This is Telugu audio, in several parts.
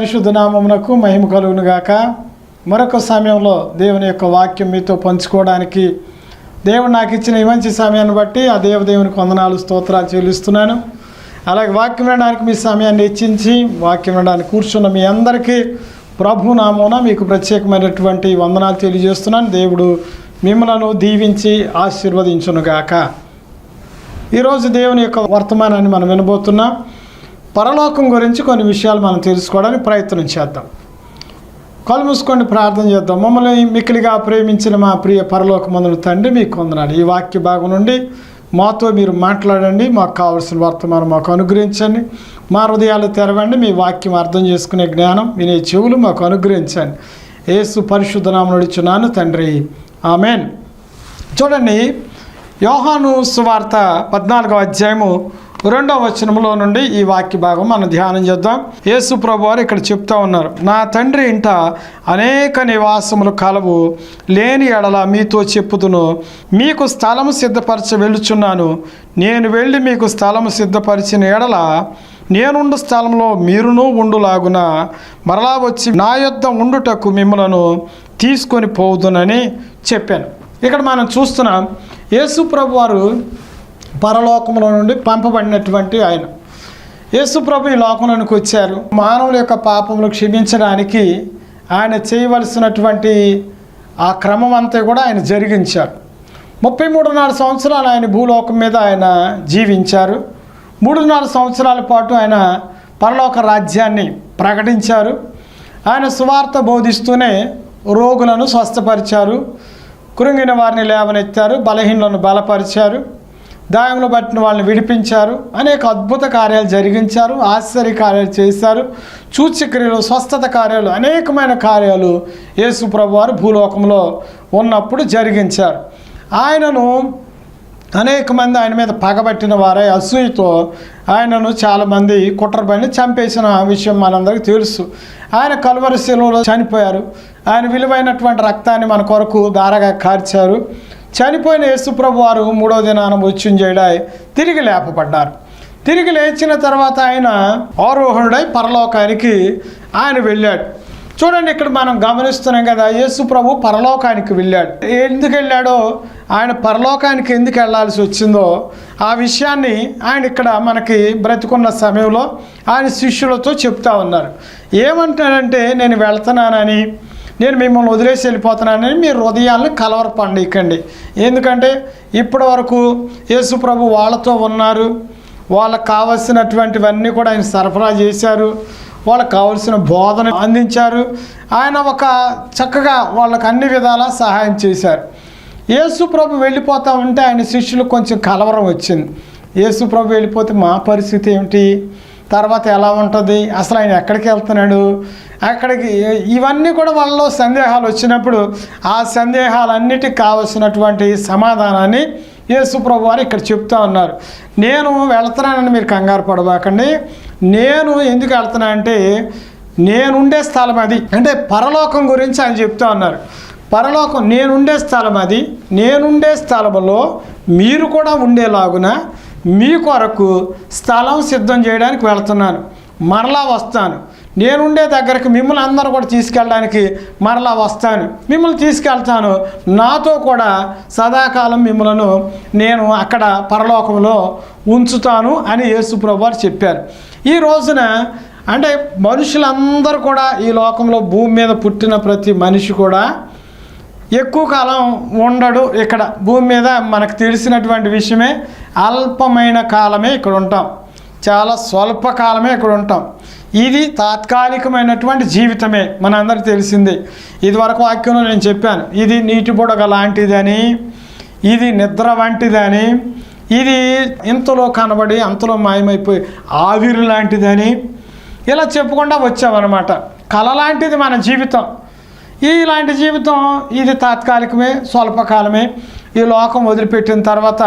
దేవుని పరిశుద్ధ నామమునకు మహిమ కలుగును గాక మరొక సమయంలో దేవుని యొక్క వాక్యం మీతో పంచుకోవడానికి దేవుడు నాకు ఇచ్చిన ఈ మంచి సమయాన్ని బట్టి ఆ దేవదేవునికి వందనాలు స్తోత్రాలు చెల్లిస్తున్నాను. అలాగే వాక్యం వినడానికి మీ సమయాన్ని ఇచ్చించి వాక్యం వినడానికి కూర్చున్న మీ అందరికీ ప్రభు నామమున మీకు ప్రత్యేకమైనటువంటి వందనాలు తెలియజేస్తున్నాను. దేవుడు మిమ్మలను దీవించి ఆశీర్వదించునుగాక. ఈరోజు దేవుని యొక్క వర్తమానాన్ని మనం వినబోతున్నాం. పరలోకం గురించి కొన్ని విషయాలు మనం తెలుసుకోవడానికి ప్రయత్నం చేద్దాం. కళ్ళు మూసుకొని ప్రార్థన చేద్దాం. మమ్మల్ని మిక్కిలిగా ప్రేమించిన మా ప్రియ పరలోకమందుల తండ్రి మీకు కొందనాడు ఈ వాక్య భాగం నుండి మాతో మీరు మాట్లాడండి. మాకు కావాల్సిన వర్తమానం మాకు అనుగ్రహించండి. మా హృదయాలు తెరవండి. మీ వాక్యం అర్థం చేసుకునే జ్ఞానం వినే చెవులు మాకు అనుగ్రహించండి. ఏసు పరిశుద్ధనామం నడుచున్నాను తండ్రి. ఆమెన్. చూడండి యోహాను సువార్త పద్నాలుగవ అధ్యాయము రెండవ వచనంలో నుండి ఈ వాక్య భాగం మనం ధ్యానం చేద్దాం. యేసు ప్రభు వారు ఇక్కడ చెప్తా ఉన్నారు నా తండ్రి ఇంట అనేక నివాసములు కలవు లేని ఎడల మీతో చెప్పుదును. మీకు స్థలము సిద్ధపరచ వెళ్ళుచున్నాను. నేను వెళ్ళి మీకు స్థలము సిద్ధపరిచిన ఎడల నేనుండు స్థలంలో మీరును ఉండులాగున. మరలా వచ్చి నా యొద్ద ఉండుటకు మిమ్మలను తీసుకొని పోవుదునని చెప్పాను. ఇక్కడ మనం చూస్తున్నాం యేసు ప్రభు వారు పరలోకంలో నుండి పంపబడినటువంటి ఆయన. యేసుప్రభు ఈ లోకంలోనికి వచ్చారు. మానవుల యొక్క పాపములు క్షమించడానికి ఆయన చేయవలసినటువంటి ఆ క్రమం అంతా కూడా ఆయన జరిగించారు. ముప్పై మూడున్నర సంవత్సరాలు ఆయన భూలోకం మీద ఆయన జీవించారు. మూడున్నర సంవత్సరాల పాటు ఆయన పరలోక రాజ్యాన్ని ప్రకటించారు. ఆయన సువార్త బోధిస్తూనే రోగులను స్వస్థపరిచారు. కృంగిన వారిని లేవనెత్తారు. బలహీనలను బలపరిచారు. దాయంలో పట్టిన వాళ్ళని విడిపించారు. అనేక అద్భుత కార్యాలు జరిగించారు. ఆశ్చర్య కార్యాలు చేశారు. సూచ్యక్రియలు స్వస్థత కార్యాలు అనేకమైన కార్యాలు యేసు ప్రభువారు భూలోకంలో ఉన్నప్పుడు జరిగించారు. ఆయనను అనేక మంది ఆయన మీద పగబట్టిన వారే అసూయతో ఆయనను చాలామంది కుట్రబడిని చంపేసిన విషయం మనందరికీ తెలుసు. ఆయన కలువరి శిలువలో చనిపోయారు. ఆయన విలువైనటువంటి రక్తాన్ని మన కొరకు దారగా కార్చారు. చనిపోయిన యేసుప్రభు వారు మూడో దినాన మృత్యుంజయుడై తిరిగి లేపబడ్డారు. తిరిగి లేచిన తర్వాత ఆయన ఆరోహణుడై పరలోకానికి ఆయన వెళ్ళాడు. చూడండి ఇక్కడ మనం గమనిస్తున్నాం కదా యేసు ప్రభు పరలోకానికి వెళ్ళాడు. ఎందుకు వెళ్ళాడో ఆయన పరలోకానికి ఎందుకు వెళ్ళాల్సి వచ్చిందో ఆ విషయాన్ని ఆయన ఇక్కడ మనకి బ్రతికున్న సమయంలో ఆయన శిష్యులతో చెప్తా ఉన్నారు. ఏమంటాడంటే నేను వెళ్తున్నానని నేను మిమ్మల్ని వదిలేసి వెళ్ళిపోతున్నానని మీ హృదయాలను కలవరపండికండి ఎందుకంటే ఇప్పటి వరకు యేసు ప్రభు వాళ్ళతో ఉన్నారు. వాళ్ళకు కావలసినటువంటివన్నీ కూడా ఆయన సరఫరా చేశారు. వాళ్ళకు కావలసిన బోధన అందించారు. ఆయన ఒక చక్కగా వాళ్ళకు అన్ని విధాలా సహాయం చేశారు. యేసు ప్రభు వెళ్ళిపోతా ఉంటే ఆయన శిష్యులకు కొంచెం కలవరం వచ్చింది. యేసు ప్రభు వెళ్ళిపోతే మా పరిస్థితి ఏమిటి? తర్వాత ఎలా ఉంటుంది? అసలు ఆయన ఎక్కడికి వెళ్తున్నాడు? అక్కడికి ఇవన్నీ కూడా మనలో సందేహాలు వచ్చినప్పుడు ఆ సందేహాలన్నిటికి కావలసినటువంటి సమాధానాన్ని యేసుప్రభు వారు ఇక్కడ చెప్తా ఉన్నారు. నేను వెళ్తున్నానని మీరు కంగారు పడబాకండి. నేను ఎందుకు వెళ్తున్నా అంటే నేనుండే స్థలం అది. అంటే పరలోకం గురించి ఆయన చెప్తా ఉన్నారు. పరలోకం నేనుండే స్థలం అది. నేనుండే స్థలంలో మీరు కూడా ఉండేలాగున మీ కొరకు స్థలం సిద్ధం చేయడానికి వెళ్తున్నాను. మరలా వస్తాను. నేనుండే దగ్గరకు మిమ్మల్ని అందరూ కూడా తీసుకెళ్ళడానికి మరలా వస్తాను. మిమ్మల్ని తీసుకెళ్తాను. నాతో కూడా సదాకాలం మిమ్మలను నేను అక్కడ పరలోకంలో ఉంచుతాను అని యేసుప్రభు వారు చెప్పారు. ఈ రోజున అంటే మనుషులందరూ కూడా ఈ లోకంలో భూమి మీద పుట్టిన ప్రతి మనిషి కూడా ఎక్కువ కాలం ఉండడు ఇక్కడ. భూమి మీద మనకు తెలిసినటువంటి విషయమే అల్పమైన కాలమే ఇక్కడ ఉంటాం. చాలా స్వల్పకాలమే ఇక్కడ ఉంటాం. ఇది తాత్కాలికమైనటువంటి జీవితమే మనందరికీ తెలిసిందే. ఇది వరకు వాక్యంలో నేను చెప్పాను ఇది నీటి బుడగ లాంటిదని ఇది నిద్ర వంటిదని ఇది ఇంతలో కనబడి అంతలో మాయమైపోయి ఆవిరి లాంటిదని ఇలా చెప్పుకుండా వచ్చామన్నమాట. కళ లాంటిది మన జీవితం. ఇలాంటి జీవితం ఇది తాత్కాలికమే స్వల్పకాలమే. ఈ లోకం వదిలిపెట్టిన తర్వాత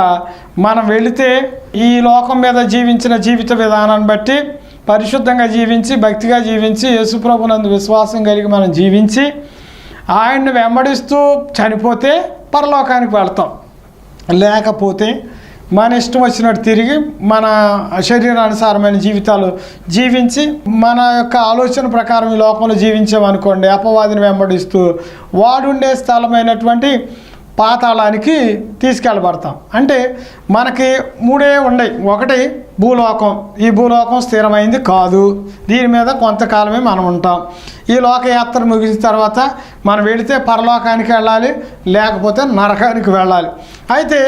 మనం వెళితే ఈ లోకం మీద జీవించిన జీవిత విధానాన్ని బట్టి పరిశుద్ధంగా జీవించి భక్తిగా జీవించి యేసుప్రభునందు విశ్వాసం కలిగి మనం జీవించి ఆయన్ని వెంబడిస్తూ చనిపోతే పరలోకానికి వెళ్తాం. లేకపోతే మన ఇష్టం వచ్చినట్టు తిరిగి మన శరీరానుసారమైన జీవితాలు జీవించి మన యొక్క ఆలోచన ప్రకారం ఈ లోకంలో జీవించామనుకోండి అపవాదిని వెంబడిస్తూ వాడుండే స్థలమైనటువంటి పాతాళానికి తీసుకెళ్ళబడతాం. అంటే మనకి మూడే ఉన్నాయి ఒకటి భూలోకం. ఈ భూలోకం స్థిరమైంది కాదు. దీని మీద కొంతకాలమే మనం ఉంటాం. ఈ లోకయాత్ర ముగిసిన తర్వాత మనం వెళితే పరలోకానికి వెళ్ళాలి లేకపోతే నరకానికి వెళ్ళాలి. అయితే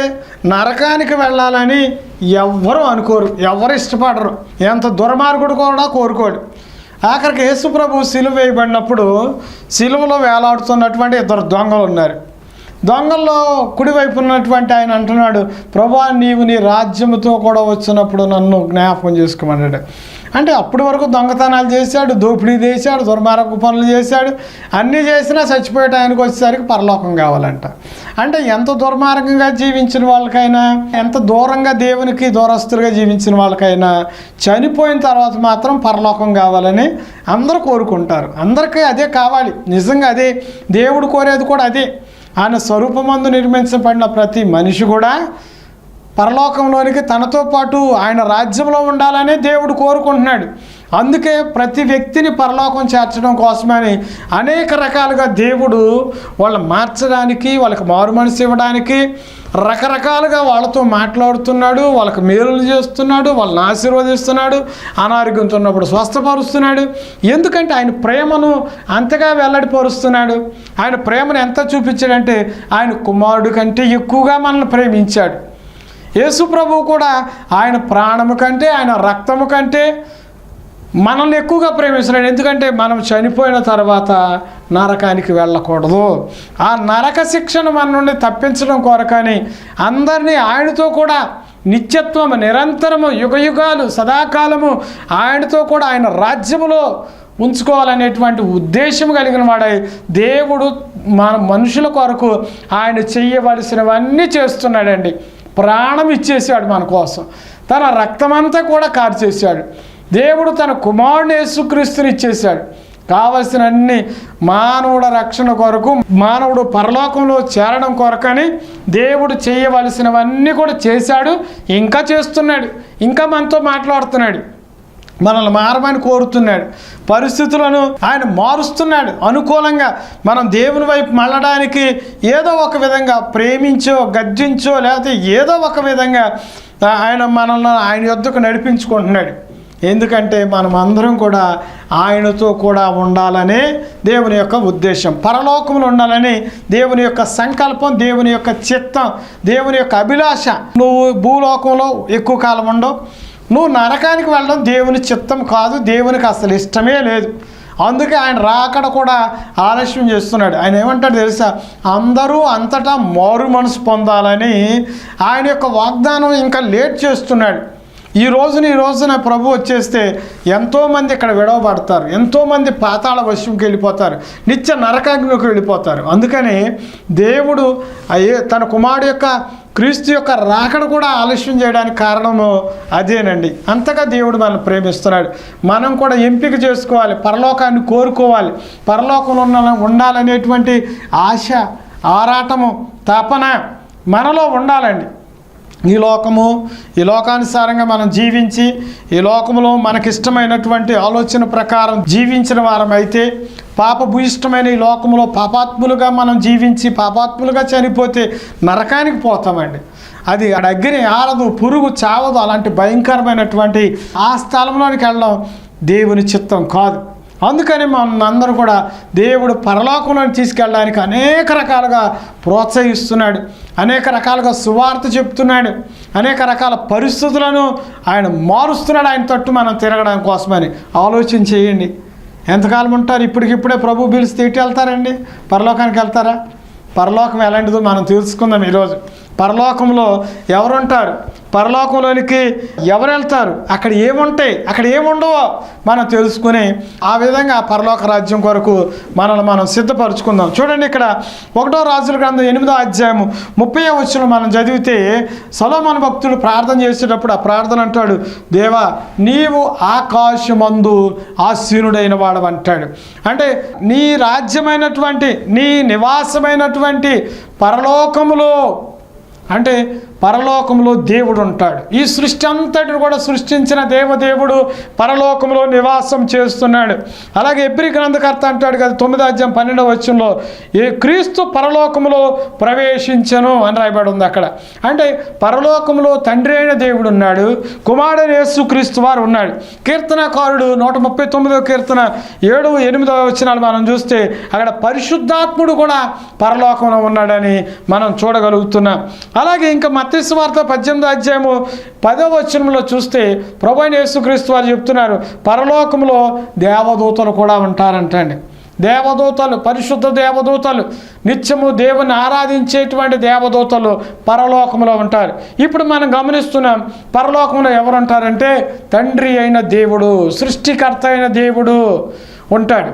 నరకానికి వెళ్ళాలని ఎవ్వరూ అనుకోరు. ఎవరు ఇష్టపడరు. ఎంత దుర్మార్గుడు కూడా కోరుకోడు. ఆఖరికి యేసుప్రభు సిలువ వేయబడినప్పుడు సిలువలో వేలాడుతున్నటువంటి ఇద్దరు దొంగలు ఉన్నారు. దొంగల్లో కుడివైపు ఉన్నటువంటి ఆయన అంటున్నాడు ప్రభా నీవు నీ రాజ్యముతో కూడా వచ్చినప్పుడు నన్ను జ్ఞాపకం చేసుకోమన్నాడు. అంటే అప్పటి వరకు దొంగతనాలు చేశాడు దోపిడీ చేశాడు దుర్మార్గ పనులు చేశాడు. అన్నీ చేసినా చచ్చిపోయే ఆయనకు వచ్చేసరికి పరలోకం కావాలంట. అంటే ఎంత దుర్మార్గంగా జీవించిన వాళ్ళకైనా ఎంత దూరంగా దేవునికి దూరస్తులుగా జీవించిన వాళ్ళకైనా చనిపోయిన తర్వాత మాత్రం పరలోకం కావాలని అందరూ కోరుకుంటారు. అందరికీ అదే కావాలి. నిజంగా అదే. దేవుడు కోరేది కూడా అదే. ఆయన స్వరూపమందు నిర్మించబడిన ప్రతి మనిషి కూడా పరలోకంలోనికి తనతో పాటు ఆయన రాజ్యంలో ఉండాలనే దేవుడు కోరుకుంటున్నాడు. అందుకే ప్రతి వ్యక్తిని పరలోకం చేర్చడం కోసమని అనేక రకాలుగా దేవుడు వాళ్ళని మార్చడానికి వాళ్ళకి మారు మనసు ఇవ్వడానికి రకరకాలుగా వాళ్ళతో మాట్లాడుతున్నాడు వాళ్ళకి మేలులు చేస్తున్నాడు వాళ్ళని ఆశీర్వదిస్తున్నాడు అనారోగ్యంతో ఉన్నప్పుడు స్వస్థపరుస్తున్నాడు. ఎందుకంటే ఆయన ప్రేమను అంతగా వెల్లడిపరుస్తున్నాడు. ఆయన ప్రేమను ఎంత చూపించాడంటే ఆయన కుమారుడు కంటే ఎక్కువగా మనల్ని ప్రేమించాడు. యేసు ప్రభువు కూడా ఆయన ప్రాణము కంటే ఆయన రక్తము కంటే మనల్ని ఎక్కువగా ప్రేమిస్తున్నాడు ఎందుకంటే మనం చనిపోయిన తర్వాత నరకానికి వెళ్ళకూడదు. ఆ నరక శిక్షను మన నుండి తప్పించడం కొరకని అందరినీ ఆయనతో కూడా నిత్యత్వము నిరంతరము యుగయుగాలు సదాకాలము ఆయనతో కూడా ఆయన రాజ్యములో ఉంచుకోవాలనేటువంటి ఉద్దేశం కలిగిన వాడై దేవుడు మన మనుషుల కొరకు ఆయన చేయవలసినవన్నీ చేస్తున్నాడండి. ప్రాణం ఇచ్చేసాడు మన కోసం. తన రక్తమంతా కూడా కార్చేశాడు. దేవుడు తన కుమారుని యేసుక్రీస్తుని ఇచ్చేశాడు. కావలసిన అన్ని మానవుడ రక్షణ కొరకు మానవుడు పరలోకంలో చేరడం కొరకని దేవుడు చేయవలసినవన్నీ కూడా చేశాడు. ఇంకా చేస్తున్నాడు. ఇంకా మనతో మాట్లాడుతున్నాడు. మనల్ని మారమని కోరుతున్నాడు. పరిస్థితులను ఆయన మారుస్తున్నాడు. అనుకూలంగా మనం దేవుని వైపు మళ్ళడానికి ఏదో ఒక విధంగా ప్రేమించో గర్జించో లేకపోతే ఏదో ఒక విధంగా ఆయన మనల్ని ఆయన యొద్దకు నడిపించుకుంటున్నాడు. ఎందుకంటే మనం అందరం కూడా ఆయనతో కూడా ఉండాలనే దేవుని యొక్క ఉద్దేశం. పరలోకంలో ఉండాలని దేవుని యొక్క సంకల్పం దేవుని యొక్క చిత్తం దేవుని యొక్క అభిలాష. నువ్వు భూలోకంలో ఎక్కువ కాలం ఉండవు. నువ్వు నరకానికి వెళ్ళడం దేవుని చిత్తం కాదు దేవునికి అసలు ఇష్టమే లేదు. అందుకే ఆయన రాకడ కూడా ఆలస్యం చేస్తున్నాడు. ఆయన ఏమంటాడు తెలుసా? అందరూ అంతటా మారు మనసు పొందాలని ఆయన యొక్క వాగ్దానం ఇంకా లేట్ చేస్తున్నాడు. ఈ రోజున ఈ రోజున ప్రభు వచ్చేస్తే ఎంతోమంది ఇక్కడ విడవబడతారు ఎంతోమంది పాతాళ వశంకి వెళ్ళిపోతారు నిత్య నరకాగ్నికి వెళ్ళిపోతారు. అందుకని దేవుడు అయ్యే తన కుమారుడు యొక్క క్రీస్తు యొక్క రాకడ కూడా ఆలస్యం చేయడానికి కారణము అదేనండి. అంతగా దేవుడు మనల్ని ప్రేమిస్తున్నాడు. మనం కూడా ఎంపిక చేసుకోవాలి పరలోకాన్ని కోరుకోవాలి పరలోకంలో ఉన్న ఉండాలనేటువంటి ఆశ ఆరాటము తపన మనలో ఉండాలండి. ఈ లోకము ఈ లోకానుసారంగా మనం జీవించి ఈ లోకములో మనకిష్టమైనటువంటి ఆలోచన ప్రకారం జీవించిన వారమైతే పాపభూయిష్టమైన ఈ లోకములో పాపాత్ములుగా మనం జీవించి పాపాత్ములుగా చనిపోతే నరకానికి పోతామండి. అది అగ్ని ఆరదు పురుగు చావదు అలాంటి భయంకరమైనటువంటి ఆ స్థలంలోనికి వెళ్ళడం దేవుని చిత్తం కాదు. అందుకని మనందరూ కూడా దేవుడు పరలోకంలో తీసుకెళ్ళడానికి అనేక రకాలుగా ప్రోత్సహిస్తున్నాడు. అనేక రకాలుగా సువార్త చెప్తున్నాడు. అనేక రకాల పరిస్థితులను ఆయన మారుస్తున్నాడు. ఆయన తట్టు మనం తిరగడం కోసమని ఆలోచన చేయండి. ఎంతకాలం ఉంటారు? ఇప్పటికిప్పుడే ప్రభు పిలిస్తే తిట్టి వెళ్తారండి? పరలోకానికి వెళ్తారా? పరలోకం ఎలాంటిదో మనం తెలుసుకుందాం ఈరోజు. పరలోకంలో ఎవరుంటారు? పరలోకంలోనికి ఎవరు వెళ్తారు అక్కడ ఏముంటాయి? అక్కడ ఏముండవో మనం తెలుసుకుని ఆ విధంగా పరలోక రాజ్యం కొరకు మనల్ని మనం సిద్ధపరచుకుందాం. చూడండి ఇక్కడ ఒకటో రాజుల గ్రంథం ఎనిమిదో అధ్యాయము ముప్పై వచ్చిన మనం చదివితే సలోమన్ భక్తుడు ప్రార్థన చేసేటప్పుడు ఆ ప్రార్థన అంటాడు దేవా నీవు ఆకాశమందు ఆసీనుడైన వాడు అంటాడు. అంటే నీ రాజ్యమైనటువంటి నీ నివాసమైనటువంటి పరలోకములో అంటే పరలోకంలో దేవుడు ఉంటాడు ఈ సృష్టి అంతటిని కూడా సృష్టించిన దేవదేవుడు పరలోకంలో నివాసం చేస్తున్నాడు. అలాగే ఎబ్రి గ్రంథకర్త అంటాడు కదా తొమ్మిది అధ్యాయం పన్నెండవ వచ్చంలో ఏ క్రీస్తు పరలోకములో ప్రవేశించను అని రాయబడి ఉంది అక్కడ. అంటే పరలోకంలో తండ్రి అయిన దేవుడు ఉన్నాడు కుమారుడు యేసు క్రీస్తు వారు ఉన్నాడు. కీర్తనకారుడు నూట ముప్పై తొమ్మిదవ కీర్తన ఏడు ఎనిమిదవ వచనాలు మనం చూస్తే అక్కడ పరిశుద్ధాత్ముడు కూడా పరలోకంలో ఉన్నాడని మనం చూడగలుగుతున్నాం. అలాగే ఇంకా మత వార్త పద్దెనిమిది అధ్యాయము పదవ వచనంలో చూస్తే ప్రభు యేసుక్రీస్తు వారు చెప్తున్నారు పరలోకంలో దేవదూతలు కూడా ఉంటారంటండి. దేవదూతలు పరిశుద్ధ దేవదూతలు నిత్యము దేవుని ఆరాధించేటువంటి దేవదూతలు పరలోకంలో ఉంటారు. ఇప్పుడు మనం గమనిస్తున్నాం పరలోకంలో ఎవరు ఉంటారంటే తండ్రి అయిన దేవుడు సృష్టికర్త అయిన దేవుడు ఉంటాడు.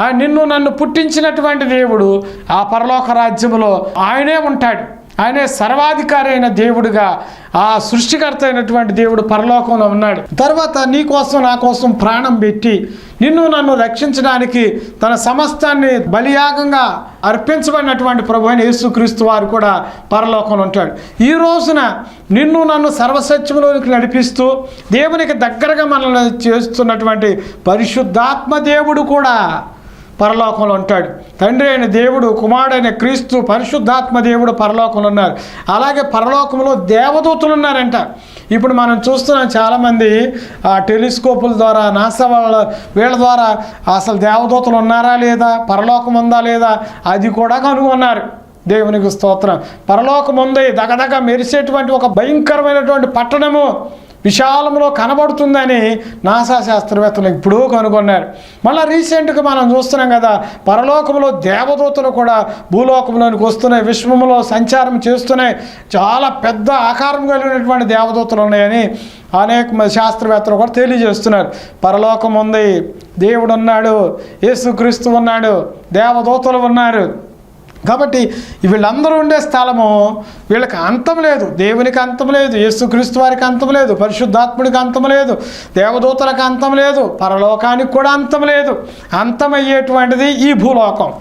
ఆ నిన్ను నన్ను పుట్టించినటువంటి దేవుడు ఆ పరలోక రాజ్యములో ఆయనే ఉంటాడు. ఆయనే సర్వాధికారి అయిన దేవుడుగా ఆ సృష్టికర్త అయినటువంటి దేవుడు పరలోకంలో ఉన్నాడు. తర్వాత నీ కోసం నా కోసం ప్రాణం పెట్టి నిన్ను నన్ను రక్షించడానికి తన సమస్తాన్ని బలియాగంగా అర్పించబడినటువంటి ప్రభు అయిన యేసుక్రీస్తు వారు కూడా పరలోకంలో ఉంటాడు. ఈ రోజున నిన్ను నన్ను సర్వసత్యంలోనికి నడిపిస్తూ దేవునికి దగ్గరగా మనల్ని చేస్తున్నటువంటి పరిశుద్ధాత్మ దేవుడు కూడా పరలోకంలో ఉంటాడు. తండ్రి అయిన దేవుడు కుమారుడైన క్రీస్తు పరిశుద్ధాత్మ దేవుడు పరలోకంలో ఉన్నారు. అలాగే పరలోకంలో దేవదూతలు ఉన్నారంట. ఇప్పుడు మనం చూస్తున్నాం చాలామంది ఆ టెలిస్కోపుల ద్వారా నాసా వాళ్ళ వీళ్ళ ద్వారా అసలు దేవదూతలు ఉన్నారా లేదా పరలోకం ఉందా లేదా అది కూడా కనుగొన్నారు. దేవునికి స్తోత్రం. పరలోకం ఉంది దగదగ మెరిసేటువంటి ఒక భయంకరమైనటువంటి పట్టణము. విశాలంలో కనబడుతుందని నాసా శాస్త్రవేత్తలు ఇప్పుడు కనుగొన్నారు. మళ్ళీ రీసెంట్గా మనం చూస్తున్నాం కదా పరలోకంలో దేవదూతలు కూడా భూలోకంలోనికి వస్తున్నాయి విశ్వంలో సంచారం చేస్తున్నాయి. చాలా పెద్ద ఆకారం కలిగినటువంటి దేవదూతలు ఉన్నాయని అనేక శాస్త్రవేత్తలు కూడా తెలియజేస్తున్నారు. పరలోకం ఉంది దేవుడు ఉన్నాడు యేసుక్రీస్తు ఉన్నాడు దేవదూతలు ఉన్నారు. కాబట్టి వీళ్ళందరూ ఉండే స్థలము వీళ్ళకి అంతం లేదు. దేవునికి అంతం లేదు. యేసుక్రీస్తు వారికి అంతం లేదు. పరిశుద్ధాత్ముడికి అంతం లేదు. దేవదూతలకు అంతం లేదు. పరలోకానికి కూడా అంతం లేదు. అంతమయ్యేటువంటిది ఈ భూలోకం.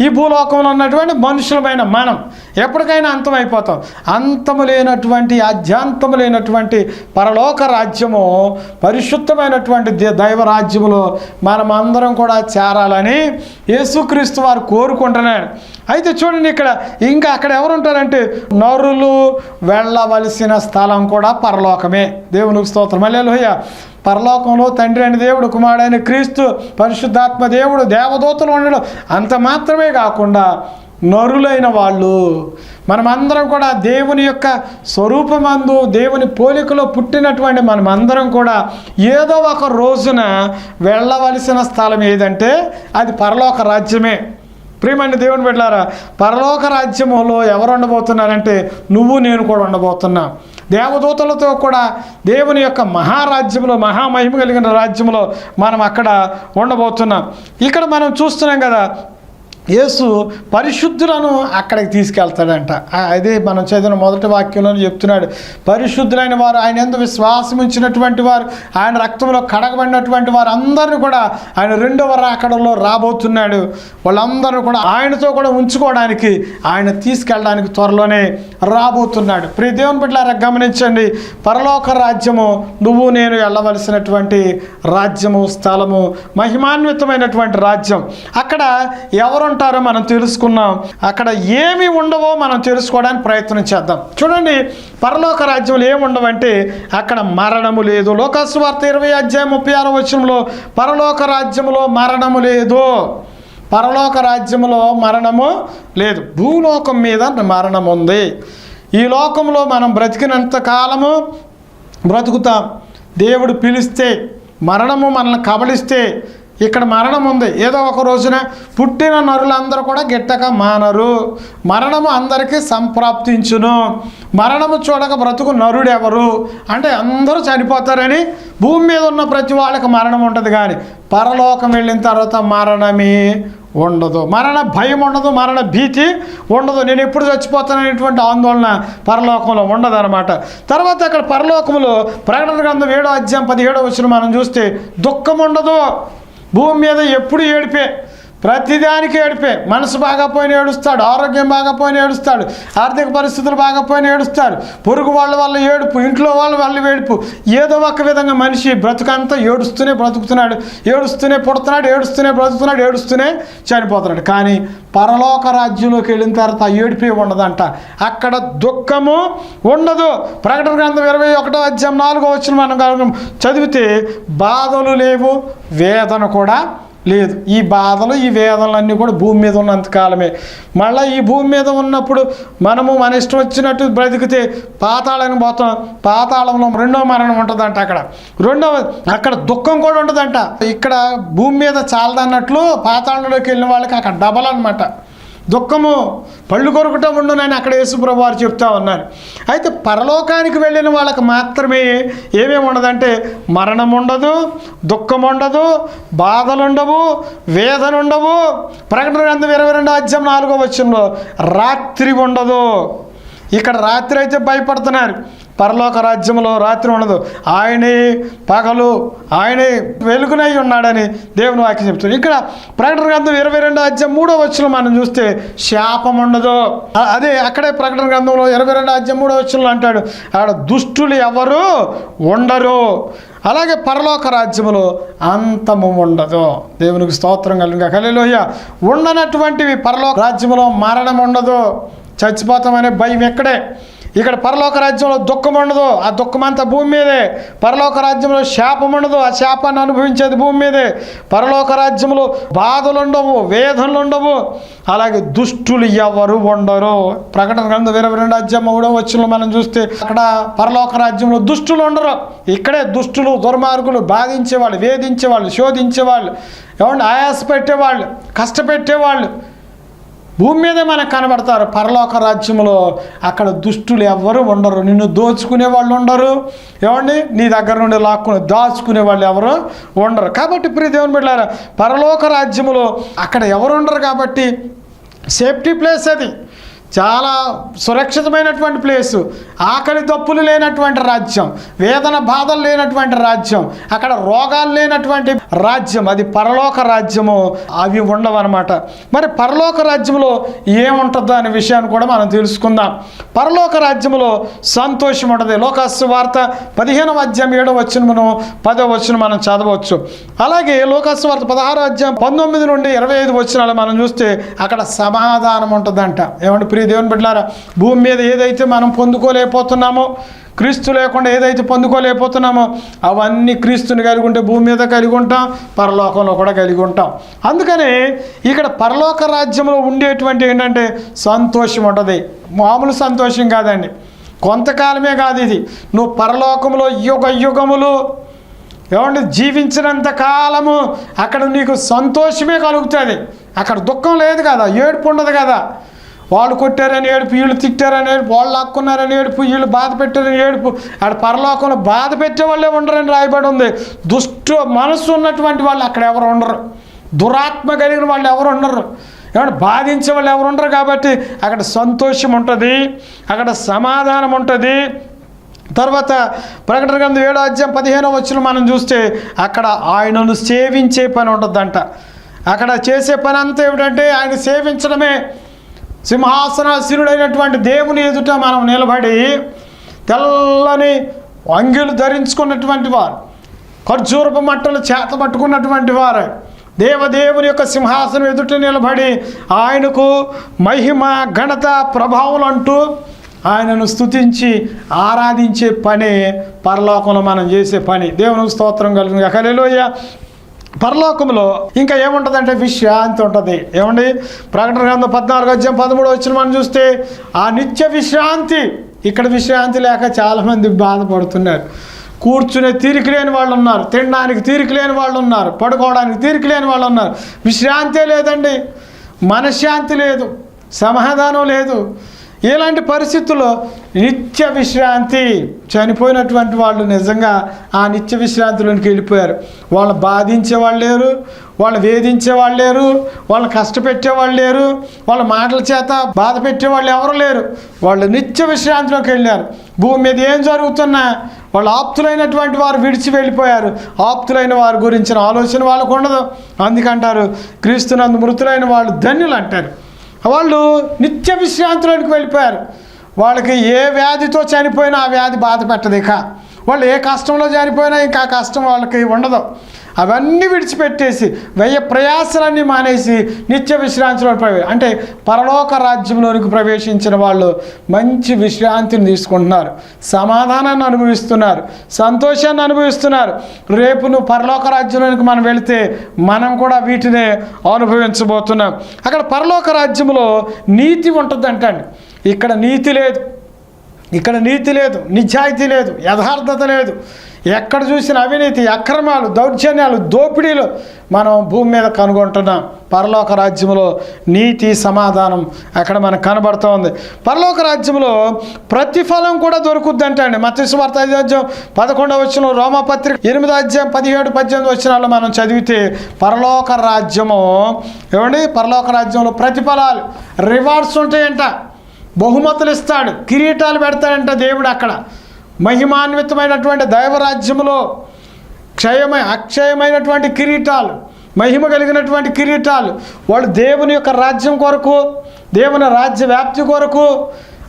ఈ భూలోకంలో ఉన్నటువంటి మనుషులమైన మనం ఎప్పటికైనా అంతమైపోతాం. అంతము లేనటువంటి ఆధ్యాంతము లేనటువంటి పరలోక రాజ్యము పరిశుద్ధమైనటువంటి దే- దైవ రాజ్యములో మనం అందరం కూడా చేరాలని యేసుక్రీస్తు వారు కోరుకుంటున్నాడు అయితే చూడండి ఇక్కడ ఇంకా అక్కడ ఎవరు ఉంటారంటే నరులు వెళ్ళవలసిన స్థలం కూడా పరలోకమే. దేవునికి స్తోత్రం. మళ్ళీ పరలోకంలో తండ్రి అయిన దేవుడు కుమారుడైన క్రీస్తు పరిశుద్ధాత్మ దేవుడు దేవదూతలు ఉండడం అంత మాత్రమే కాకుండా నరులైన వాళ్ళు మనమందరం కూడా దేవుని యొక్క స్వరూపమందు దేవుని పోలికలో పుట్టినటువంటి మనమందరం కూడా ఏదో ఒక రోజున వెళ్ళవలసిన స్థలం ఏదంటే అది పరలోక రాజ్యమే. ప్రియమైన దేవుని బిడ్డారా పరలోక రాజ్యములో ఎవరు ఉండబోతున్నారంటే నువ్వు నేను కూడా ఉండబోతున్నా. దేవదూతలతో కూడా దేవుని యొక్క మహారాజ్యంలో మహామహిమ కలిగిన రాజ్యంలో మనం అక్కడ ఉండబోతున్నాం. ఇక్కడ మనం చూస్తున్నాం కదా యేసు పరిశుద్ధులను అక్కడికి తీసుకెళ్తాడంట. అదే మనం చదివిన మొదటి వాక్యంలో చెప్తున్నాడు. పరిశుద్ధులైన వారు ఆయన ఎందు విశ్వాసం ఉంచినటువంటి వారు ఆయన రక్తంలో కడగబడినటువంటి వారు అందరిని కూడా ఆయన రెండవ రాకడంలో రాబోతున్నాడు. వాళ్ళందరూ కూడా ఆయనతో కూడా ఉంచుకోవడానికి ఆయన తీసుకెళ్ళడానికి త్వరలోనే రాబోతున్నాడు. ప్రియ దేవుని బిడ్డలారా గమనించండి. పరలోక రాజ్యము నువ్వు నేను వెళ్ళవలసినటువంటి రాజ్యము స్థలము మహిమాన్వితమైనటువంటి రాజ్యం. అక్కడ ఎవరు ఉంటారో మనం తెలుసుకున్నాం. అక్కడ ఏమి ఉండవో మనం తెలుసుకోవడానికి ప్రయత్నం చేద్దాం. చూడండి పరలోక రాజ్యంలో ఏమి ఉండవంటే అక్కడ మరణము లేదు. లోకస్వార్త ఇరవై అధ్యాయం ముప్పై ఆరో వచ్చంలో పరలోక రాజ్యములో మరణము లేదు. పరలోక రాజ్యములో మరణము లేదు. భూలోకం మీద మరణం ఉంది. ఈ లోకంలో మనం బ్రతికినంత కాలము బ్రతుకుతాం. దేవుడు పిలిస్తే మరణము మనల్ని కబలిస్తే ఇక్కడ మరణం ఉంది. ఏదో ఒక రోజున పుట్టిన నరులందరూ కూడా గిట్టక మానరు. మరణము అందరికీ సంప్రాప్తించును. మరణము చూడక బ్రతుకు నరుడెవరు? అంటే అందరూ చనిపోతారని భూమి మీద ఉన్న ప్రతి వాళ్ళకి మరణం ఉంటుంది కానీ పరలోకం వెళ్ళిన తర్వాత మరణమే ఉండదు. మరణ భయం ఉండదు మరణ భీతి ఉండదు. నేను ఎప్పుడు చచ్చిపోతాననేటువంటి ఆందోళన పరలోకంలో ఉండదు అనమాట తర్వాత అక్కడ పరలోకంలో ప్రకటన గ్రంథం ఏడో అధ్యాయం పదిహేడో వచ్చిన మనం చూస్తే దుఃఖం ఉండదు. భూమి మీద ఎప్పుడు ఏడిపే ప్రతిదానికి ఏడిపే. మనసు బాగాపోయిన ఏడుస్తాడు ఆరోగ్యం బాగాపోయిన ఏడుస్తాడు ఆర్థిక పరిస్థితులు బాగాపోయిన ఏడుస్తాడు. పొరుగు వాళ్ళ వల్ల ఏడుపు ఇంట్లో వాళ్ళ వల్ల ఏడుపు. ఏదో ఒక విధంగా మనిషి బ్రతుకంతా ఏడుస్తూనే బ్రతుకుతున్నాడు ఏడుస్తూనే పుడుతున్నాడు ఏడుస్తూనే బ్రతుకుతున్నాడు ఏడుస్తూనే చనిపోతున్నాడు. కానీ పరలోక రాజ్యంలోకి వెళ్ళిన తర్వాత ఆ ఉండదంట. అక్కడ దుఃఖము ఉండదు. ప్రకటన గ్రంథం ఇరవై ఒకటో అధ్యాయం నాలుగో వచ్చిన మనం చదివితే బాధలు లేవు వేదన కూడా లేదు. ఈ బాధలు ఈ వేదనలన్నీ కూడా భూమి మీద ఉన్నంత కాలమే. మళ్ళీ ఈ భూమి మీద ఉన్నప్పుడు మనము మన ఇష్టం వచ్చినట్టు బ్రతికితే పాతాళానికి పోతాం. పాతాళంలో రెండో మరణం ఉంటుందంట అక్కడ. రెండవ అక్కడ దుఃఖం కూడా ఉంటుందంట. ఇక్కడ భూమి మీద చాలదన్నట్లు పాతాళంలోకి వెళ్ళిన వాళ్ళకి అక్కడ డబల్ అనమాట దుఃఖము పళ్ళు కొరుకుట ఉండునని అక్కడ యేసుప్రభు వారు చెప్తా ఉన్నారు. అయితే పరలోకానికి వెళ్ళిన వాళ్ళకి మాత్రమే ఏమేమి ఉండదంటే మరణం ఉండదు దుఃఖం ఉండదు బాధలు ఉండవు ఉండవు. ప్రకటన గ్రంథం ఇరవై రెండు అధ్యాయం నాలుగో వచ్చంలో రాత్రి ఉండదు. ఇక్కడ రాత్రి అయితే భయపడుతున్నారు. పరలోక రాజ్యంలో రాత్రి ఉండదు. ఆయనే పగలు ఆయనే వెలుగునై ఉన్నాడని దేవుని వాక్యం చెప్తుంది. ఇక్కడ ప్రకటన గ్రంథం ఇరవై రెండో అధ్యాయం మూడో వచ్చిన మనం చూస్తే శాపం ఉండదు. అదే అక్కడే ప్రకటన గ్రంథంలో ఇరవై రెండో అధ్యాయం మూడో వచ్చిన అంటాడు. ఆడ దుష్టులు ఎవరు ఉండరు. అలాగే పరలోక రాజ్యములో అంతము ఉండదు. దేవునికి స్తోత్రం కలిగిన కలిలోయ ఉండనటువంటివి పరలోక రాజ్యములో మరణం ఉండదు. చచ్చిపోతామనే భయం ఎక్కడే? ఇక్కడ పరలోక రాజ్యంలో దుఃఖం ఉండదు. ఆ దుఃఖం అంతా భూమి మీదే. పరలోక రాజ్యంలో శాపం ఉండదు. ఆ శాపాన్ని అనుభవించేది భూమి మీదే. పరలోక రాజ్యంలో బాధలు ఉండవు వేదనలు ఉండవు. అలాగే దుష్టులు ఎవరు ఉండరు. ప్రకటన గ్రంథం ఇరవై రెండు అధ్యాయం కూడా వచ్చిన మనం చూస్తే అక్కడ పరలోక రాజ్యంలో దుష్టులు ఉండరు. ఇక్కడే దుష్టులు దుర్మార్గులు బాధించేవాళ్ళు వేధించేవాళ్ళు శోధించేవాళ్ళు ఏమంటే ఆయాస పెట్టేవాళ్ళు కష్టపెట్టేవాళ్ళు భూమి మీదే మనకు కనబడతారు. పరలోక రాజ్యంలో అక్కడ దుష్టులు ఎవ్వరు ఉండరు. నిన్ను దోచుకునే వాళ్ళు ఉండరు. ఏమండి? నీ దగ్గర నుండి లాక్కుని దాచుకునే వాళ్ళు ఎవరు ఉండరు. కాబట్టి ప్రియ దేవుని బిడ్డారా పరలోక రాజ్యములో అక్కడ ఎవరు ఉండరు కాబట్టి సేఫ్టీ ప్లేస్ అది. చాలా సురక్షితమైనటువంటి ప్లేసు. ఆకలి దప్పులు లేనటువంటి రాజ్యం వేదన బాధలు లేనటువంటి రాజ్యం అక్కడ రోగాలు లేనటువంటి రాజ్యం అది పరలోక రాజ్యము అవి ఉండవన్నమాట. మరి పరలోక రాజ్యంలో ఏముంటుందో అనే విషయాన్ని కూడా మనం తెలుసుకుందాం. పరలోక రాజ్యంలో సంతోషం ఉంటుంది. లోకాసు వార్త పదిహేనవ అధ్యాయం ఏడవ వచ్చిన మనం పదవ వచ్చిన మనం చదవచ్చు. అలాగే లోకాసు వార్త పదహారో అధ్యాయం పంతొమ్మిది నుండి ఇరవై ఐదు వచ్చినాలు మనం చూస్తే అక్కడ సమాధానం ఉంటుందంట. ఏమంటే ప్రియ దేవుని బిడ్డలారా భూమి మీద ఏదైతే మనం పొందుకోలేకపోతున్నామో క్రీస్తు లేకుండా ఏదైతే పొందుకోలేకపోతున్నామో అవన్నీ క్రీస్తుని కలిగి ఉంటే భూమి మీద కలిగి ఉంటాం పరలోకంలో కూడా కలిగి ఉంటాం. అందుకని ఇక్కడ పరలోక రాజ్యంలో ఉండేటువంటి ఏంటంటే సంతోషం ఉంటుంది. మామూలు సంతోషం కాదండి. కొంతకాలమే కాదు ఇది. నువ్వు పరలోకంలో యుగ యుగములు ఏమంటే జీవించినంత కాలము అక్కడ నీకు సంతోషమే కలుగుతుంది. అక్కడ దుఃఖం లేదు కదా ఏడుపు ఉండదు కదా. వాళ్ళు కొట్టారని ఏడుపు వీళ్ళు తిట్టారని ఏడుపు వాళ్ళు లాక్కున్నారని ఏడుపు వీళ్ళు బాధ పెట్టారని ఏడుపు. ఆడ పరలోకంలో బాధ పెట్టే వాళ్ళే ఉండరని రాయబడి ఉంది. దుష్టు మనసు ఉన్నటువంటి వాళ్ళు అక్కడ ఎవరు ఉండరు. దురాత్మ కలిగిన వాళ్ళు ఎవరు ఉండరు. ఏమంటే బాధించే వాళ్ళు ఎవరు ఉండరు కాబట్టి అక్కడ సంతోషం ఉంటుంది అక్కడ సమాధానం ఉంటుంది. తర్వాత ప్రకటన గ్రంథం ఏడో అధ్యాయం పదిహేనో వచ్చిన మనం చూస్తే అక్కడ ఆయనను సేవించే పని ఉండద్దంట అక్కడ చేసే పని అంతా ఏమిటంటే ఆయన సేవించడమే. సింహాసనాశీనుడైనటువంటి దేవుని ఎదుట మనం నిలబడి తెల్లని అంగిలు ధరించుకున్నటువంటి వారు ఖర్జూరపు మట్టలు చేత పట్టుకున్నటువంటి వారు. దేవదేవుని యొక్క సింహాసనం ఎదుట నిలబడి ఆయనకు మహిమ ఘనత ప్రభావం అంటూ ఆయనను స్తుతించి ఆరాధించే పని పరలోకంలో మనం చేసే పని. దేవునికి స్తోత్రం కలిగిన హల్లెలూయ. పరలోకంలో ఇంకా ఏముంటుందంటే విశ్రాంతి ఉంటుంది. ఏమండి? ప్రకటన గ్రంథం పద్నాలుగు అధ్యాయం పదమూడు వచ్చిన మనం చూస్తే ఆ నిత్య విశ్రాంతి. ఇక్కడ విశ్రాంతి లేక చాలామంది బాధపడుతున్నారు. కూర్చునే తీరిక లేని వాళ్ళు ఉన్నారు తినడానికి తీరిక లేని వాళ్ళు ఉన్నారు పడుకోవడానికి తీరిక లేని వాళ్ళు ఉన్నారు విశ్రాంతే లేదండి. మనశ్శాంతి లేదు. సమాధానం లేదు. ఇలాంటి పరిస్థితుల్లో నిత్య విశ్రాంతి చనిపోయినటువంటి వాళ్ళు నిజంగా ఆ నిత్య విశ్రాంతిలోనికి వెళ్ళిపోయారు. వాళ్ళని బాధించే వాళ్ళు లేరు వాళ్ళు వేధించే వాళ్ళు లేరు వాళ్ళని కష్టపెట్టే వాళ్ళు లేరు వాళ్ళ మాటల చేత బాధ పెట్టే వాళ్ళు ఎవరు లేరు. వాళ్ళు నిత్య విశ్రాంతిలోకి వెళ్ళారు. భూమి మీద ఏం జరుగుతున్నా వాళ్ళు ఆప్తులైనటువంటి వారు విడిచి వెళ్ళిపోయారు. ఆప్తులైన వారి గురించిన ఆలోచన వాళ్ళకు ఉండదు. అందుకంటారు క్రీస్తునందు మృతులైన వాళ్ళు ధన్యులు అంటారు. వాళ్ళు నిత్య విశ్రాంతిలోనికి వెళ్ళిపోయారు. వాళ్ళకి ఏ వ్యాధితో చనిపోయినా ఆ వ్యాధి బాధ పెట్టదు ఇక. వాళ్ళు ఏ కష్టంలో చనిపోయినా ఇంకా కష్టం వాళ్ళకి ఉండదు. అవన్నీ విడిచిపెట్టేసి వెయ్యి ప్రయాసలన్నీ మానేసి నిత్య విశ్రాంతిలో ప్రవే అంటే పరలోక రాజ్యంలోనికి ప్రవేశించిన వాళ్ళు మంచి విశ్రాంతిని తీసుకుంటున్నారు. సమాధానాన్ని అనుభవిస్తున్నారు. సంతోషాన్ని అనుభవిస్తున్నారు. రేపు నువ్వు పరలోక రాజ్యంలోనికి మనం వెళితే మనం కూడా వీటినే అనుభవించబోతున్నాం. అక్కడ పరలోక రాజ్యంలో నీతి ఉంటుంది అంటండి ఇక్కడ నీతి లేదు. ఇక్కడ నీతి లేదు. నిజాయితీ లేదు. యథార్థత లేదు. ఎక్కడ చూసిన అవినీతి అక్రమాలు దౌర్జన్యాలు దోపిడీలు మనం భూమి మీద కనుగొంటున్నాం. పరలోక రాజ్యంలో నీతి సమాధానం అక్కడ మనకు కనబడుతోంది. పరలోక రాజ్యంలో ప్రతిఫలం కూడా దొరుకుద్ది అండి. మత్స్యవార్త ఐదు అధ్యాయం పదకొండవ వచ్చిన రోమపత్రిక ఎనిమిదో అధ్యాయం పదిహేడు పద్దెనిమిది వచ్చినాలు మనం చదివితే పరలోక రాజ్యము ఏమండి? పరలోక రాజ్యంలో ప్రతిఫలాలు రివార్డ్స్ ఉంటాయంట. బహుమతులు ఇస్తాడు. కిరీటాలు పెడతాడంట దేవుడు అక్కడ. మహిమాన్వితమైనటువంటి దైవరాజ్యములో క్షయమై అక్షయమైనటువంటి కిరీటాలు మహిమ కలిగినటువంటి కిరీటాలు వాళ్ళు దేవుని యొక్క రాజ్యం కొరకు దేవుని రాజ్య వ్యాప్తి కొరకు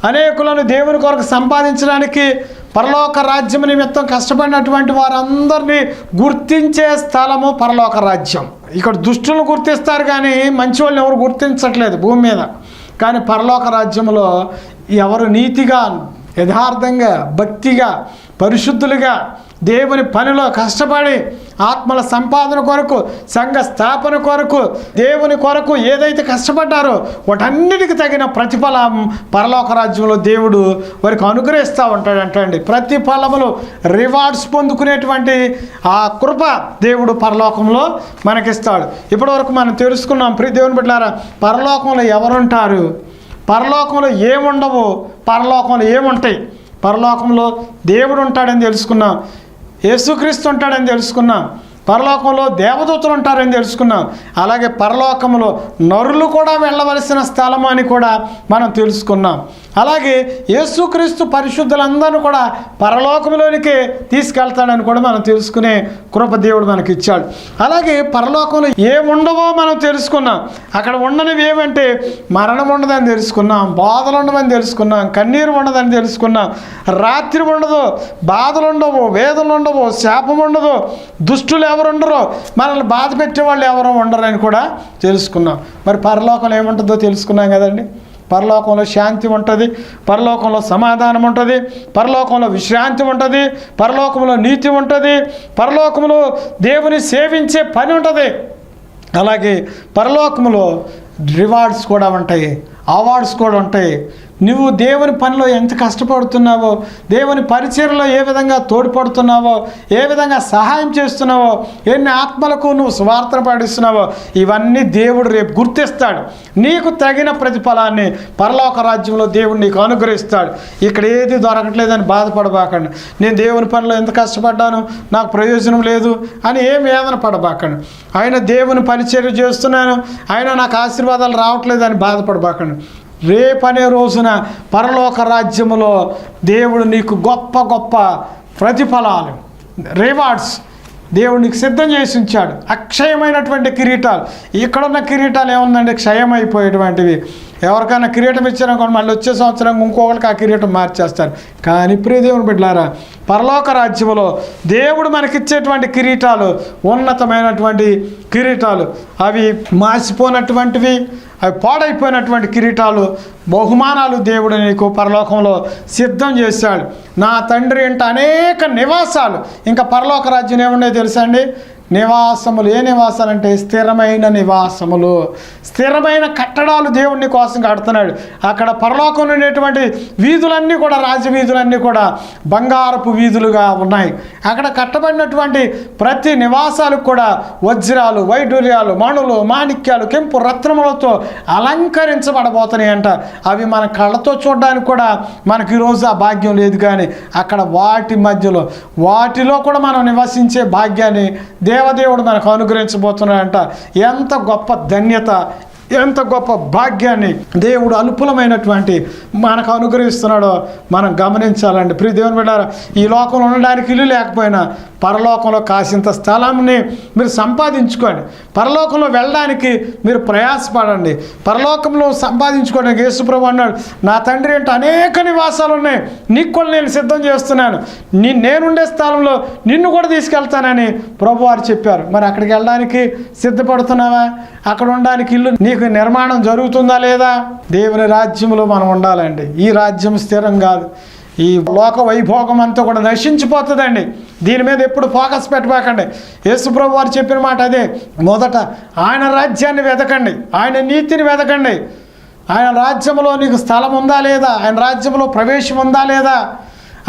అనేకులను దేవుని కొరకు సంపాదించడానికి పరలోక రాజ్యం నిమిత్తం కష్టపడినటువంటి వారందరినీ గుర్తించే స్థలము పరలోక రాజ్యం. ఇక్కడ దుష్టులను గుర్తిస్తారు కానీ మంచి వాళ్ళని ఎవరు గుర్తించట్లేదు భూమి మీద. కానీ పరలోక రాజ్యంలో ఎవరు నీతిగా యథార్థంగా భక్తిగా పరిశుద్ధులుగా దేవుని పనిలో కష్టపడి ఆత్మల సంపాదన కొరకు సంఘ స్థాపన కొరకు దేవుని కొరకు ఏదైతే కష్టపడ్డారో వాటన్నిటికి తగిన ప్రతిఫలం పరలోక రాజ్యంలో దేవుడు వారికి అనుగ్రహిస్తూ ఉంటాడంటండి. ప్రతిఫలములు రివార్డ్స్ పొందుకునేటువంటి ఆ కృప దేవుడు పరలోకంలో మనకిస్తాడు. ఇప్పటివరకు మనం తెలుసుకున్నాం. ప్రీ దేవుని బిడ్డారా పరలోకంలో ఎవరుంటారు? పరలోకంలో ఏముండవు పరలోకంలో ఏముంటాయి? పరలోకంలో దేవుడు ఉంటాడని తెలుసుకున్నాం యేసుక్రీస్తు ఉంటాడని తెలుసుకున్నాం పరలోకంలో దేవదూతలు ఉంటారని తెలుసుకున్నాం అలాగే పరలోకంలో నరులు కూడా వెళ్ళవలసిన స్థలం అని కూడా మనం తెలుసుకున్నాం. అలాగే యేసుక్రీస్తు పరిశుద్ధులందరూ కూడా పరలోకంలోనికి తీసుకెళ్తాడని కూడా మనం తెలుసుకునే కృపదేవుడు మనకి ఇచ్చాడు అలాగే పరలోకంలో ఏముండవో మనం తెలుసుకున్నాం. అక్కడ ఉండనివి ఏమంటే మరణం ఉండదని తెలుసుకున్నాం బాధలు ఉండవని తెలుసుకున్నాం కన్నీరు ఉండదని తెలుసుకున్నాం. రాత్రి ఉండదు బాధలు ఉండవు వేదలు ఉండవు శాపం ఉండదు దుష్టులు ఎవరు ఉండరు మనల్ని బాధ పెట్టే వాళ్ళు ఎవరో ఉండరని కూడా తెలుసుకున్నాం. మరి పరలోకంలో ఏముంటుందో తెలుసుకున్నాం కదండి? పరలోకంలో శాంతి ఉంటుంది పరలోకంలో సమాధానం ఉంటుంది పరలోకంలో విశ్రాంతి ఉంటుంది పరలోకంలో నీతి ఉంటుంది పరలోకంలో దేవుని సేవించే పని ఉంటుంది. అలాగే పరలోకంలో రివార్డ్స్ కూడా ఉంటాయి అవార్డ్స్ కూడా ఉంటాయి. నువ్వు దేవుని పనిలో ఎంత కష్టపడుతున్నావో దేవుని పరిచయలో ఏ విధంగా తోడ్పడుతున్నావో ఏ విధంగా సహాయం చేస్తున్నావో ఎన్ని ఆత్మలకు నువ్వు స్వార్థన పాటిస్తున్నావో ఇవన్నీ దేవుడు రేపు గుర్తిస్తాడు. నీకు తగిన ప్రతిఫలాన్ని పరలోక రాజ్యంలో దేవుడు నీకు అనుగ్రహిస్తాడు. ఇక్కడ ఏది దొరకట్లేదని బాధపడబాకండి. నేను దేవుని పనిలో ఎంత కష్టపడ్డాను నాకు ప్రయోజనం లేదు అని ఏం వేదన పడబాకండి. ఆయన దేవుని పరిచర్య చేస్తున్నాను ఆయన నాకు ఆశీర్వాదాలు రావట్లేదని బాధపడబాకండి. రేపనే రోజున పరలోక రాజ్యములో దేవుడు నీకు గొప్ప గొప్ప ప్రతిఫలాలు రివార్డ్స్ దేవుడు నీకు సిద్ధం చేసి ఉంచాడు. అక్షయమైనటువంటి కిరీటాలు. ఇక్కడున్న కిరీటాలు ఏముందంటే క్షయమైపోయేటువంటివి. ఎవరికైనా కిరీటం ఇచ్చారనుకోండి మళ్ళీ వచ్చే సంవత్సరం ఇంకొకరికి ఆ కిరీటం మార్చేస్తారు. కానీ ఇప్పుడే దేవుని బిడ్డలారా పరలోక రాజ్యములో దేవుడు మనకిచ్చేటువంటి కిరీటాలు ఉన్నతమైనటువంటి కిరీటాలు. అవి మాసిపోనటువంటివి అవి పాడైపోయినటువంటి కిరీటాలు బహుమానాలు దేవుడు నీకు పరలోకంలో సిద్ధం చేశాడు. నా తండ్రి అంటే అనేక నివాసాలు. ఇంకా పరలోక రాజ్యం ఏమున్నాయో తెలుసా అండి? నివాసములు ఏ నివాసాలు అంటే స్థిరమైన నివాసములు. స్థిరమైన కట్టడాలు దేవుణ్ణి కోసం కడుతున్నాడు. అక్కడ పరలోకంలో ఉండేటువంటి వీధులన్నీ కూడా రాజవీధులన్నీ కూడా బంగారపు వీధులుగా ఉన్నాయి. అక్కడ కట్టబడినటువంటి ప్రతి నివాసాలకు కూడా వజ్రాలు వైడూర్యాలు మణులు మాణిక్యాలు కెంపు రత్నములతో అలంకరించబడబోతున్నాయి అంట. అవి మన కళ్ళతో చూడడానికి కూడా మనకి ఈరోజు ఆ భాగ్యం లేదు కానీ అక్కడ వాటి మధ్యలో వాటిలో కూడా మనం నివసించే భాగ్యాన్ని దేవదేవుడు మనకు అనుగ్రహించబోతున్నాడంట. ఎంత గొప్ప ధన్యత ఎంత గొప్ప భాగ్యాన్ని దేవుడు అనుకూలమైనటువంటి మనకు అనుగ్రహిస్తున్నాడో మనం గమనించాలండి. ప్రియ దేవుని బిడ్డారా ఈ లోకంలో ఉండడానికి ఇల్లు లేకపోయినా పరలోకంలో కాసింత స్థలాన్ని మీరు సంపాదించుకోండి. పరలోకంలో వెళ్ళడానికి మీరు ప్రయాసపడండి. పరలోకంలో సంపాదించుకోవడానికి యేసుప్రభు అన్నాడు నా తండ్రి అంటే అనేక నివాసాలు ఉన్నాయి. నీకు కూడా నేను సిద్ధం చేస్తున్నాను. నీ నేనుండే స్థలంలో నిన్ను కూడా తీసుకెళ్తానని ప్రభు వారు చెప్పారు. మరి అక్కడికి వెళ్ళడానికి సిద్ధపడుతున్నావా? అక్కడ ఉండడానికి ఇల్లు మీకు నిర్మాణం జరుగుతుందా లేదా? దేవుని రాజ్యంలో మనం ఉండాలండి. ఈ రాజ్యం స్థిరం కాదు. ఈ లోక వైభోగం అంతా కూడా నశించిపోతుందండి. దీని మీద ఎప్పుడు ఫోకస్ పెట్టబాకండి. యేసుప్రభు వారు చెప్పిన మాట అదే. మొదట ఆయన రాజ్యాన్ని వెతకండి ఆయన నీతిని వెతకండి ఆయన రాజ్యంలో నీకు స్థలం ఉందా లేదా? ఆయన రాజ్యంలో ప్రవేశం ఉందా లేదా?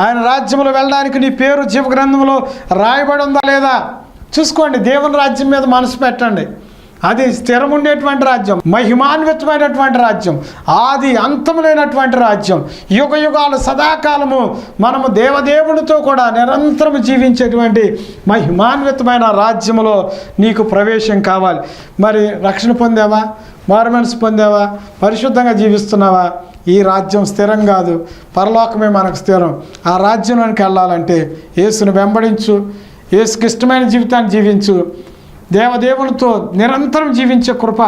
ఆయన రాజ్యంలో వెళ్ళడానికి నీ పేరు జీవ గ్రంథంలో రాయబడి ఉందా లేదా? చూసుకోండి. దేవుని రాజ్యం మీద మనసు పెట్టండి. అది స్థిరం ఉండేటువంటి రాజ్యం మహిమాన్వితమైనటువంటి రాజ్యం ఆది అంతములైనటువంటి రాజ్యం. యుగ యుగాలు సదాకాలము మనము దేవదేవునితో కూడా నిరంతరం జీవించేటువంటి మహిమాన్వితమైన రాజ్యములో నీకు ప్రవేశం కావాలి. మరి రక్షణ పొందావా? మారు పొందావా? పరిశుద్ధంగా జీవిస్తున్నావా? ఈ రాజ్యం స్థిరం కాదు. పరలోకమే మనకు స్థిరం. ఆ రాజ్యంలోనికి వెళ్ళాలంటే యేసును వెంబడించు. యేసుకి ఇష్టమైన జీవితాన్ని జీవించు. దేవదేవులతో నిరంతరం జీవించే కృప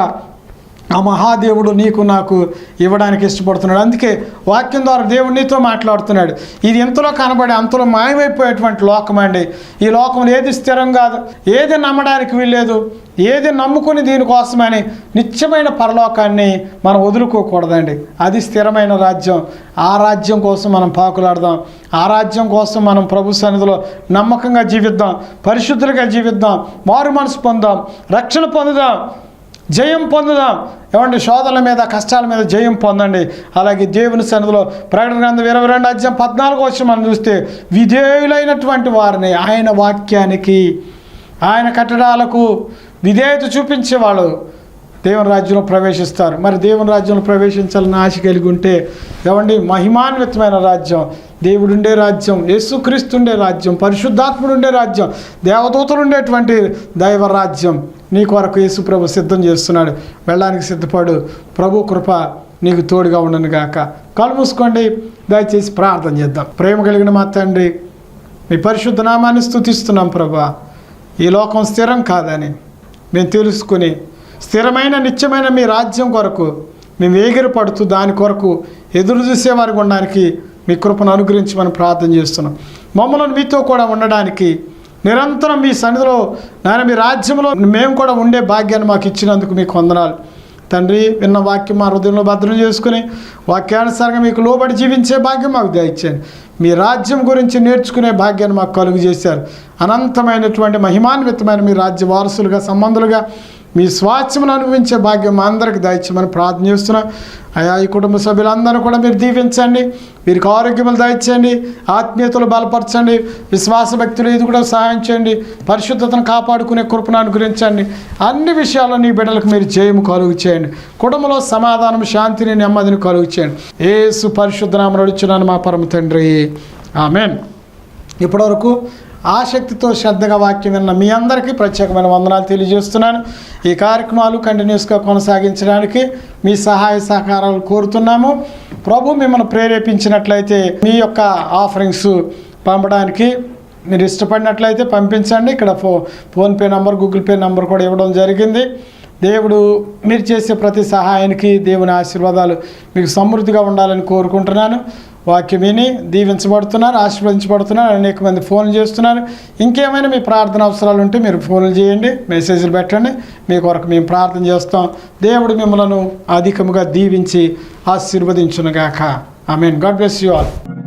ఆ మహాదేవుడు నీకు నాకు ఇవ్వడానికి ఇష్టపడుతున్నాడు. అందుకే వాక్యం ద్వారా దేవుడు నీతో మాట్లాడుతున్నాడు. ఇది ఎంతలో కనబడి అంతలో మాయమైపోయేటువంటి లోకం అండి. ఈ లోకంలో ఏది స్థిరం కాదు ఏది నమ్మడానికి వీల్లేదు ఏది నమ్ముకుని దీనికోసమని నిత్యమైన పరలోకాన్ని మనం వదులుకోకూడదండి. అది స్థిరమైన రాజ్యం. ఆ రాజ్యం కోసం మనం పాకులాడదాం. ఆ రాజ్యం కోసం మనం ప్రభు సన్నిధిలో నమ్మకంగా జీవిద్దాం. పరిశుద్ధులుగా జీవిద్దాం. మారు మనసు పొందాం. రక్షణ పొందుదాం. జయం పొందుదాం. ఏమండి శోధల మీద కష్టాల మీద జయం పొందండి. అలాగే దేవుని సన్నిధిలో ప్రకటన గ్రంథం ఇరవై రెండు అధ్యాయం పద్నాలుగు వచ్చి మనం చూస్తే విధేయులైనటువంటి వారిని ఆయన వాక్యానికి ఆయన కట్టడాలకు విధేయత చూపించే వాళ్ళు దేవుని రాజ్యంలో ప్రవేశిస్తారు. మరి దేవుని రాజ్యంలో ప్రవేశించాలని ఆశ కలిగి ఉంటే ఏమండి మహిమాన్వితమైన రాజ్యం. దేవుడుండే రాజ్యం యేసుక్రీస్తుండే రాజ్యం పరిశుద్ధాత్ముడు ఉండే రాజ్యం దేవదూతలు ఉండేటువంటి దైవ రాజ్యం. నీ కొరకు యేసు ప్రభు సిద్ధం చేస్తున్నాడు. వెళ్ళడానికి సిద్ధపడు. ప్రభు కృప నీకు తోడుగా ఉండను గాక. కళ్ళు మూసుకోండి. దయచేసి ప్రార్థన చేద్దాం. ప్రేమ కలిగిన మా తండ్రి మీ పరిశుద్ధ నామాన్ని స్థుతిస్తున్నాం ప్రభా. ఈ లోకం స్థిరం కాదని మేము తెలుసుకుని స్థిరమైన నిత్యమైన మీ రాజ్యం కొరకు మేము ఎగిరి పడుతూ దాని కొరకు ఎదురు చూసేవారికి ఉండడానికి మీ కృపను అనుగ్రహించమని ప్రార్థన చేస్తున్నాం. మమ్మల్ని మీతో కూడా ఉండడానికి నిరంతరం మీ సన్నిధిలో నాయన మీ రాజ్యంలో మేము కూడా ఉండే భాగ్యాన్ని మాకు ఇచ్చినందుకు మీకు వందనాలు. తండ్రి విన్న వాక్యం మా హృదయంలో భద్రం చేసుకుని వాక్యానుసారంగా మీకు లోబడి జీవించే భాగ్యం మాకు దయచేయండి. మీ రాజ్యం గురించి నేర్చుకునే భాగ్యాన్ని మాకు కలుగు చేశారు అనంతమైనటువంటి మహిమాన్వితమైన మీ రాజ్య వారసులుగా సంబంధులుగా మీ స్వాస్థ్యమును అనుభవించే భాగ్యం మా అందరికి దయచేయమని ప్రార్థన చేస్తున్నాం. అయా ఈ కుటుంబ సభ్యులందరూ కూడా మీరు దీవించండి. వీరికి ఆరోగ్యములు దయచేయండి. ఆత్మీయతలు బలపరచండి. విశ్వాస భక్తులు ఇది కూడా సహాయం చేయండి. పరిశుద్ధతను కాపాడుకునే కృపను అనుగ్రహించండి. అన్ని విషయాల్లో నీ బిడ్డలకు మీరు జయము కలుగు చేయండి. కుటుంబంలో సమాధానం శాంతిని నెమ్మదిని కలుగు చేయండి. ఏసు పరిశుద్ధ నామం నడుచున్నాను మా పరమ తండ్రి. ఆమెన్. ఇప్పటివరకు ఆసక్తితో శ్రద్ధగా వాక్యం విన్న మీ అందరికీ ప్రత్యేకమైన వందనాలు తెలియజేస్తున్నాను. ఈ కార్యక్రమాలు కంటిన్యూస్గా కొనసాగించడానికి మీ సహాయ సహకారాలు కోరుతున్నాము. ప్రభు మిమ్మల్ని ప్రేరేపించినట్లయితే మీ యొక్క ఆఫరింగ్స్ పంపడానికి మీరు ఇష్టపడినట్లయితే పంపించండి. ఇక్కడ ఫో PhonePe number Google Pay number కూడా ఇవ్వడం జరిగింది. దేవుడు మీరు చేసే ప్రతి సహాయానికి దేవుని ఆశీర్వాదాలు మీకు సమృద్ధిగా ఉండాలని కోరుకుంటున్నాను. వాక్యం విని దీవించబడుతున్నారు ఆశీర్వదించబడుతున్నారు అనేక మంది ఫోన్లు చేస్తున్నారు. ఇంకేమైనా మీ ప్రార్థన అవసరాలు ఉంటే మీరు ఫోన్లు చేయండి మెసేజ్లు పెట్టండి. మీ కొరకు మేము ప్రార్థన చేస్తాం. దేవుడు మిమ్మలను అధికముగా దీవించి ఆశీర్వదించునుగాక. I mean God bless you all.